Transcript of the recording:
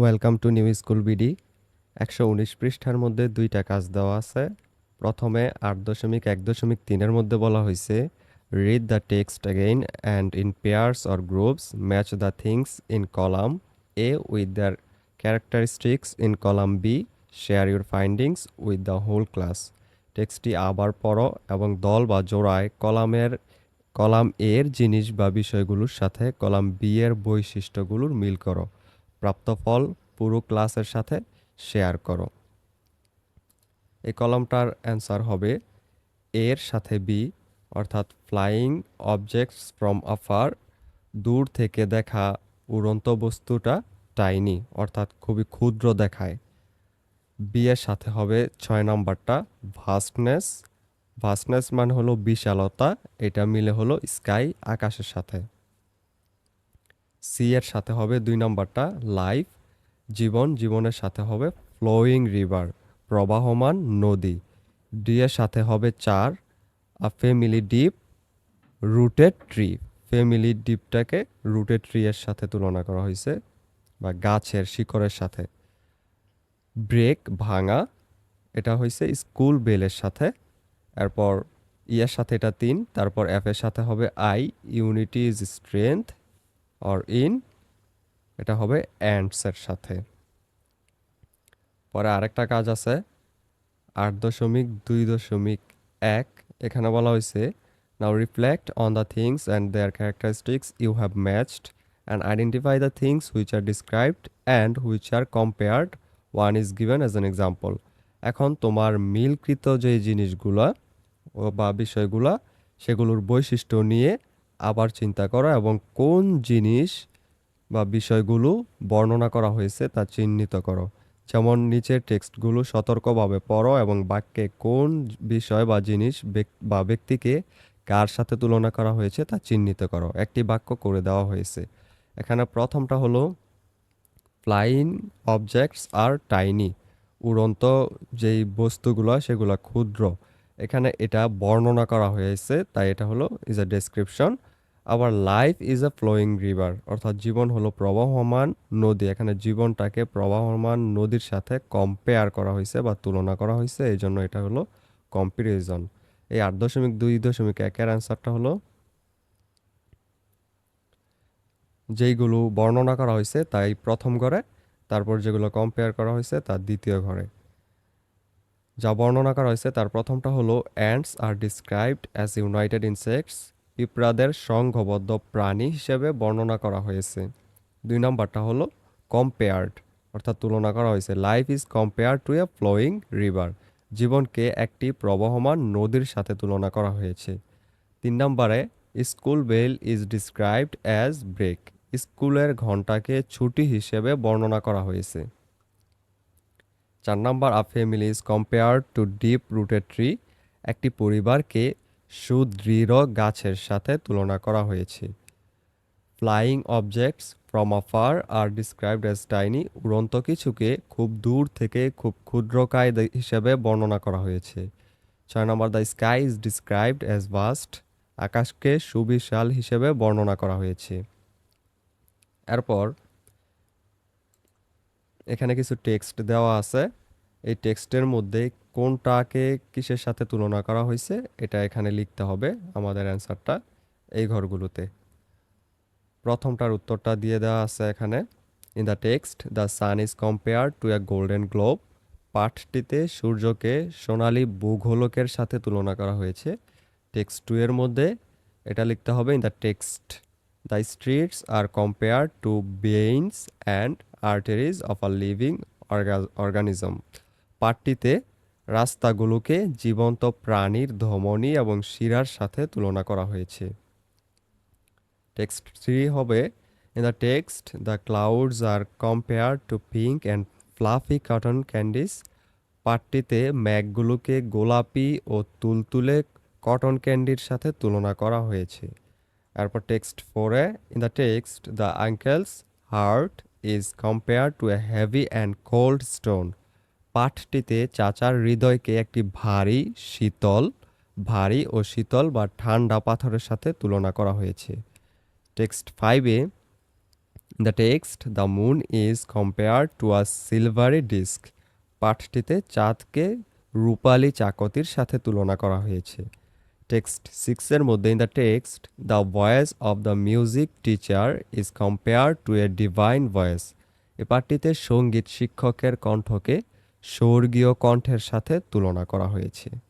Welcome to new school BD একশো উনিশ পৃষ্ঠার মধ্যে দুইটা কাজ দেওয়া আছে। প্রথমে আট দশমিক এক দশমিক তিনের মধ্যে বলা হয়েছে read the text again and in pairs or groups match the things in column A with their characteristics in column B share your findings with the whole class টেক্সটটি আবার পড়ো এবং দল বা জোড়ায় কলামের, কলাম এর জিনিস বা বিষয়গুলোর সাথে কলাম বি এর বৈশিষ্ট্যগুলোর মিল করো। প্রাপ্ত ফল পুরো ক্লাসের সাথে শেয়ার করো। এই কলমটার অ্যান্সার হবে এর সাথে বি, অর্থাৎ ফ্লাইং অবজেক্টস ফ্রম আফার, দূর থেকে দেখা উড়ন্ত বস্তুটা টাইনি, অর্থাৎ খুবই ক্ষুদ্র দেখায়। বি এর সাথে হবে ছয় নাম্বারটা ভাস্টনেস। ভাস্টনেস মানে হলো বিশালতা, এটা মিলে হলো স্কাই আকাশের সাথে। সি এর সাথে হবে দুই নাম্বারটা লাইফ, জীবন, জীবনের সাথে হবে ফ্লোয়িং রিভার, প্রবাহমান নদী। ডি এর সাথে হবে চার আর family deep, rooted tree. Family ডিপটাকে rooted tree এর সাথে তুলনা করা হয়েছে, বা গাছের শিকড়ের সাথে। ব্রেক ভাঙা, এটা হয়েছে স্কুল বেলের সাথে। এরপর ইয়ের সাথে এটা তিন, তারপর এফ এর সাথে হবে I unity is strength. Or in এটা হবে অ্যান্ডসের সাথে। পরে আরেকটা কাজ আছে, আট দশমিক দুই দশমিক এক, এখানে বলা হয়েছে now reflect on the things and their characteristics you have matched and identify the things which are described and which are compared one is given as an example এখন তোমার মিলকৃত যে জিনিসগুলা বা বিষয়গুলা, সেগুলোর বৈশিষ্ট্য নিয়ে আবার চিন্তা করো এবং কোন জিনিস বা বিষয়গুলো বর্ণনা করা হয়েছে তা চিহ্নিত করো। যেমন নিচের টেক্সটগুলো সতর্কভাবে পড়ো এবং বাক্যে কোন বিষয় বা জিনিস বা ব্যক্তিকে কার সাথে তুলনা করা হয়েছে তা চিহ্নিত করো। একটি বাক্য করে দেওয়া হয়েছে। এখানে প্রথমটা হলো ফ্লাইং অবজেক্টস আর টাইনি উড়ন্ত যেই বস্তুগুলো সেগুলো ক্ষুদ্র। এখানে এটা বর্ণনা করা হয়েছে, তাই এটা হলো ইজ আ ডেসক্রিপশন আবার life is a flowing river অর্থাৎ জীবন হলো প্রবাহমান নদী। এখানে জীবনটাকে প্রবাহমান নদীর সাথে কম্পেয়ার করা হয়েছে বা তুলনা করা হয়েছে এই জন্য এটা হলো কম্পারিজন এই আট দশমিক দুই দশমিক একের অ্যান্সারটা হলো, যেইগুলো বর্ণনা করা হয়েছে তাই প্রথম ঘরে, তারপর যেগুলো কম্পেয়ার করা হয়েছে তার দ্বিতীয় ঘরে। যা বর্ণনা করা হয়েছে তার প্রথমটা হলো ants are described as united insects পিঁপড়াদের সংঘবদ্ধ প্রাণী হিসেবে বর্ণনা করা হয়েছে। দুই নম্বরটা হলো কম্পেয়ার্ড, অর্থাৎ তুলনা করা হয়েছে। Life is compare to a flowing river জীবনকে একটি প্রবহমান নদীর সাথে তুলনা করা হয়েছে। তিন নম্বরে school bell is described as break স্কুলের ঘন্টাকে ছুটি হিসেবে বর্ণনা করা হয়েছে। চার নম্বর a family is compare to deep rooted tree একটি পরিবারকে সুদৃঢ় গাছের সাথে তুলনা করা হয়েছে। Flying objects from afar are described as tiny উড়ন্ত কিছুকে খুব দূর থেকে খুব ক্ষুদ্রকায় দে- হিসেবে বর্ণনা করা হয়েছে। ছয় নম্বর the sky is described as vast আকাশকে সুবিশাল হিসেবে বর্ণনা করা হয়েছে। এরপর, এখানে কিছু টেক্সট দেওয়া আছে। এই টেক্সটের মধ্যে কোনটাকে কিসের সাথে তুলনা করা হয়েছে, এটা এখানে লিখতে হবে আমাদের অ্যান্সারটা এই ঘরগুলোতে। প্রথমটার উত্তরটা দিয়ে দেওয়া আছে এখানে। In the text the sun is compare to a golden globe পাঠটিতে সূর্যকে সোনালী ভূগোলকের সাথে তুলনা করা হয়েছে। টেক্সট টু এর মধ্যে এটা লিখতে হবে in the text the streets are compare to veins and arteries of a living organism পাঠটিতে রাস্তাগুলোকে জীবন্ত প্রাণীর ধমনী এবং শিরার সাথে তুলনা করা হয়েছে। টেক্সট থ্রি হবে in the text the clouds are compare to pink and fluffy cotton candies পাঠটিতে ম্যাগগুলোকে গোলাপি ও তুলতুলে কটন ক্যান্ডির সাথে তুলনা করা হয়েছে। এরপর টেক্সট ফোরে in the text the uncle's heart is compare to a heavy and cold stone পাঠটিতে চাচার হৃদয়কে একটি ভারী শীতল, ভারী ও শীতল বা ঠান্ডা পাথরের সাথে তুলনা করা হয়েছে। টেক্সট ফাইভে the text, the moon is compare to a silvery disc. পাঠটিতে চাঁদকে রূপালী চাকতির সাথে তুলনা করা হয়েছে। টেক্সট সিক্সের মধ্যে in the text, the voice of the music teacher is compare to a divine voice. এ পাঠটিতে সংগীত শিক্ষকের কণ্ঠকে স্বর্গীয় কণ্ঠের সাথে তুলনা করা হয়েছে।